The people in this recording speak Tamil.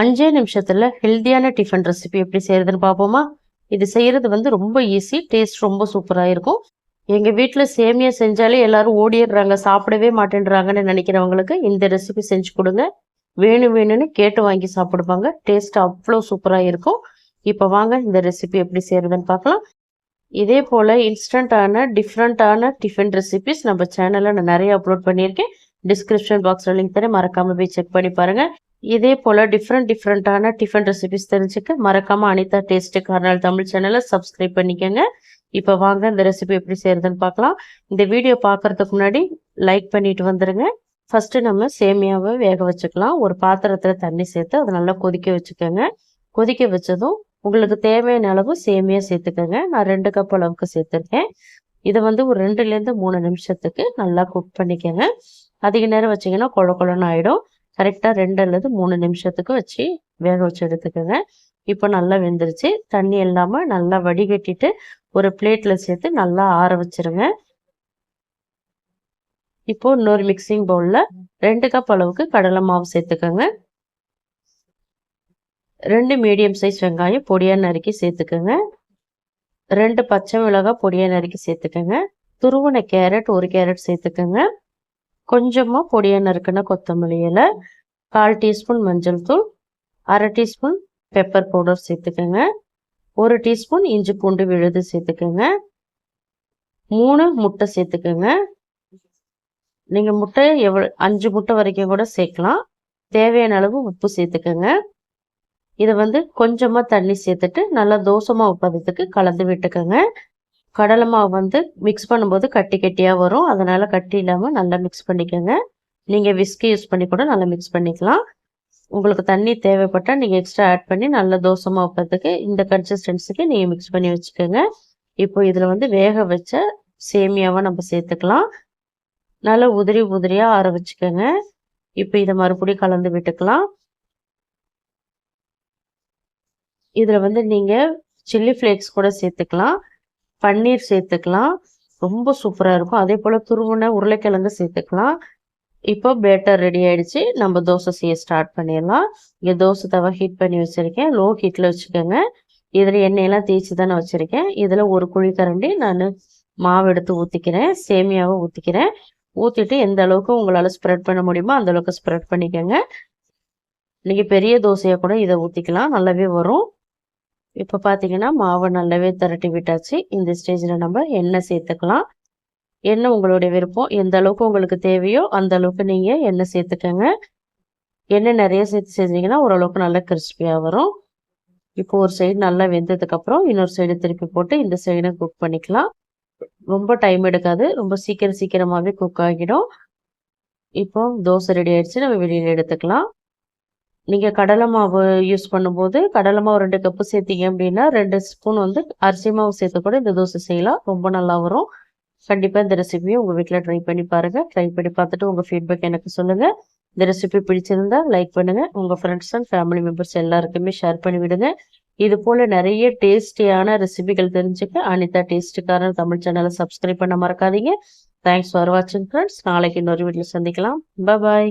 அஞ்சே நிமிஷத்தில் ஹெல்த்தியான டிஃபன் ரெசிபி எப்படி செய்கிறதுன்னு பார்ப்போமா? இது செய்கிறது வந்து ரொம்ப ஈஸி டேஸ்ட் ரொம்ப சூப்பராக இருக்கும். எங்கள் வீட்டில் சேமியா செஞ்சாலே எல்லாரும் ஓடிடுறாங்க சாப்பிடவே மாட்டேன்றாங்கன்னு நினைக்கிறவங்களுக்கு இந்த ரெசிபி செஞ்சு கொடுங்க. வேணும் வேணும்னு கேட்டு வாங்கி சாப்பிடுவாங்க. டேஸ்ட் அவ்வளோ சூப்பராக இருக்கும். இப்போ வாங்க இந்த ரெசிபி எப்படி செய்கிறதுன்னு பார்க்கலாம். இதே போல் இன்ஸ்டண்ட்டான டிஃப்ரெண்ட்டான டிஃபன் ரெசிபிஸ் நம்ம சேனலில் நான் நிறைய அப்லோட் பண்ணியிருக்கேன். டிஸ்கிரிப்ஷன் பாக்ஸில் லிங்க் தரேன். மறக்காமல் போய் செக் பண்ணி பாருங்கள் இதே போல் டிஃப்ரெண்ட் டிஃப்ரெண்ட்டான டிஃபன் ரெசிபிஸ் தெரிஞ்சுக்க மறக்காமல் அனிதா டேஸ்ட்டு கார்னால் தமிழ் சேனலை சப்ஸ்கிரைப் பண்ணிக்கோங்க. இப்போ வாங்க இந்த ரெசிபி எப்படி செய்கிறதுன்னு பார்க்கலாம். இந்த வீடியோ பார்க்குறதுக்கு முன்னாடி லைக் பண்ணிட்டு வந்துடுங்க ஃபஸ்ட்டு நம்ம சேமியாவை வேக வச்சுக்கலாம். ஒரு பாத்திரத்தில் தண்ணி சேர்த்து அதை நல்லா கொதிக்க வச்சுக்கோங்க. கொதிக்க வச்சதும் உங்களுக்கு தேவையான அளவு சேமியா சேர்த்துக்கோங்க. நான் ரெண்டு கப் அளவுக்கு சேர்த்துருக்கேன். இதை வந்து ஒரு ரெண்டுலேருந்து மூணு நிமிஷத்துக்கு நல்லா குக் பண்ணிக்கோங்க. அதிக நேரம் வச்சிங்கன்னா கொழ கொழன்னு ஆகிடும் கரெக்டாக ரெண்டு அல்லது மூணு நிமிஷத்துக்கு வச்சு வேக வச்சு எடுத்துக்கோங்க. இப்போ நல்லா வெந்துருச்சு. தண்ணி இல்லாமல் நல்லா வடிகட்டிட்டு ஒரு பிளேட்டில் சேர்த்து நல்லா ஆற வச்சிருங்க. இப்போ இன்னொரு மிக்சிங் பவுலில் ரெண்டு கப் அளவுக்கு கடலை மாவு சேர்த்துக்கோங்க. ரெண்டு மீடியம் சைஸ் வெங்காயம் பொடியாக நறுக்கி சேர்த்துக்கோங்க. ரெண்டு பச்சை மிளகாய் பொடியாக நறுக்கி சேர்த்துக்கோங்க. துருவன கேரட் ஒரு கேரட் சேர்த்துக்கோங்க. கொஞ்சமாக பொடியாக நறுக்கின கொத்தமல்லி இலை கால் டீஸ்பூன் மஞ்சள் தூள் அரை டீஸ்பூன் பெப்பர் பவுடர் சேர்த்துக்கோங்க. ஒரு டீஸ்பூன் இஞ்சி பூண்டு விழுது சேர்த்துக்கோங்க. மூணு முட்டை சேர்த்துக்கோங்க. நீங்கள் முட்டை எவ்வளோ அஞ்சு முட்டை வரைக்கும் கூட சேர்க்கலாம். தேவையான அளவு உப்பு சேர்த்துக்கோங்க. இதை வந்து கொஞ்சமாக தண்ணி சேர்த்துட்டு நல்லா தோசமாக மாவு பதத்துக்கு கலந்து விட்டுக்கோங்க. கடலை மாவு வந்து மிக்ஸ் பண்ணும்போது கட்டி கட்டியாக வரும். அதனால் கட்டி இல்லாமல் நல்லா மிக்ஸ் பண்ணிக்கோங்க. நீங்கள் விஸ்கி யூஸ் பண்ணி கூட நல்லா மிக்ஸ் பண்ணிக்கலாம். உங்களுக்கு தண்ணி தேவைப்பட்டால் நீங்கள் எக்ஸ்ட்ரா ஆட் பண்ணி நல்லா தோசை மாவுக்கிறதுக்கு இந்த கன்சிஸ்டன்சிக்கு நீங்கள் மிக்ஸ் பண்ணி வச்சுக்கோங்க. இப்போ இதில் வந்து வேக வச்ச சேமியாவை நம்ம சேர்த்துக்கலாம். நல்லா உதிரி உதிரியாக ஆற வச்சுக்கோங்க. இப்போ இதை மறுபடியும் கலந்து விட்டுக்கலாம். இதில் வந்து நீங்கள் சில்லி ஃப்ளேக்ஸ் கூட சேர்த்துக்கலாம். பன்னீர் சேர்த்துக்கலாம். ரொம்ப சூப்பராக இருக்கும். அதே போல் துருவுன உருளைக்கிழங்கு சேர்த்துக்கலாம். இப்போ பேட்டர் ரெடி ஆயிடுச்சு. நம்ம தோசை செய்ய ஸ்டார்ட் பண்ணிடலாம். இங்கே தோசை தவா ஹீட் பண்ணி வச்சுருக்கேன். லோ ஹீட்டில் வச்சுக்கோங்க. இதில் எண்ணெயெல்லாம் தேய்ச்சி தானே வச்சுருக்கேன். இதில் ஒரு குழி கரண்டி நான் மாவு எடுத்து ஊற்றிக்கிறேன் சேமியாவை ஊற்றிக்கிறேன் ஊற்றிட்டு எந்த அளவுக்கு உங்களால் ஸ்ப்ரெட் பண்ண முடியுமோ அந்த அளவுக்கு ஸ்ப்ரெட் பண்ணிக்கோங்க. நீங்கள் பெரிய தோசையாக கூட இதை ஊற்றிக்கலாம் நல்லாவே வரும். இப்போ பார்த்தீங்கன்னா மாவை நல்லாவே திரட்டி விட்டாச்சு. இந்த ஸ்டேஜில் நம்ம எண்ணெய் சேர்த்துக்கலாம். எண்ணெய் உங்களுடைய விருப்பம். எந்த அளவுக்கு உங்களுக்கு தேவையோ அந்த அளவுக்கு நீங்கள் எண்ணெய் சேர்த்துக்கோங்க. எண்ணெய் நிறைய சேர்த்து செஞ்சீங்கன்னா ஓரளவுக்கு நல்லா கிறிஸ்பியாக வரும். இப்போ ஒரு சைடு நல்லா வெந்ததுக்கப்புறம் இன்னொரு சைடு திருப்பி போட்டு இந்த சைடும் குக் பண்ணிக்கலாம். ரொம்ப டைம் எடுக்காது. ரொம்ப சீக்கிரம் சீக்கிரமாகவே குக் ஆகிடும். இப்போ தோசை ரெடி ஆயிடுச்சு. நம்ம வெளியில் எடுத்துக்கலாம். நீங்கள் கடலை மாவு யூஸ் பண்ணும்போது கடலை மாவு ரெண்டு கப்பு சேர்த்திங்க அப்படின்னா ரெண்டு ஸ்பூன் வந்து அரிசி மாவு சேர்த்து கூட இந்த தோசை செய்யலாம். ரொம்ப நல்லா வரும். கண்டிப்பாக இந்த ரெசிபியை உங்கள் வீட்டில் ட்ரை பண்ணி பாருங்கள் ட்ரை பண்ணி பார்த்துட்டு உங்கள் ஃபீட்பேக் எனக்கு சொல்லுங்கள் இந்த ரெசிபி பிடிச்சிருந்தா லைக் பண்ணுங்கள் உங்கள் ஃப்ரெண்ட்ஸ் அண்ட் ஃபேமிலி மெம்பர்ஸ் எல்லாருக்குமே ஷேர் பண்ணி விடுங்க. இது போல் நிறைய டேஸ்டியான ரெசிபிகள் தெரிஞ்சுக்க அனிதா டேஸ்ட்டுக்காரன் தமிழ் சேனலை சப்ஸ்கிரைப் பண்ண மறக்காதீங்க. தேங்க்ஸ் ஃபார் வாட்சிங் ஃப்ரெண்ட்ஸ் நாளைக்கு இன்னொரு வீட்டில் சந்திக்கலாம். பாய்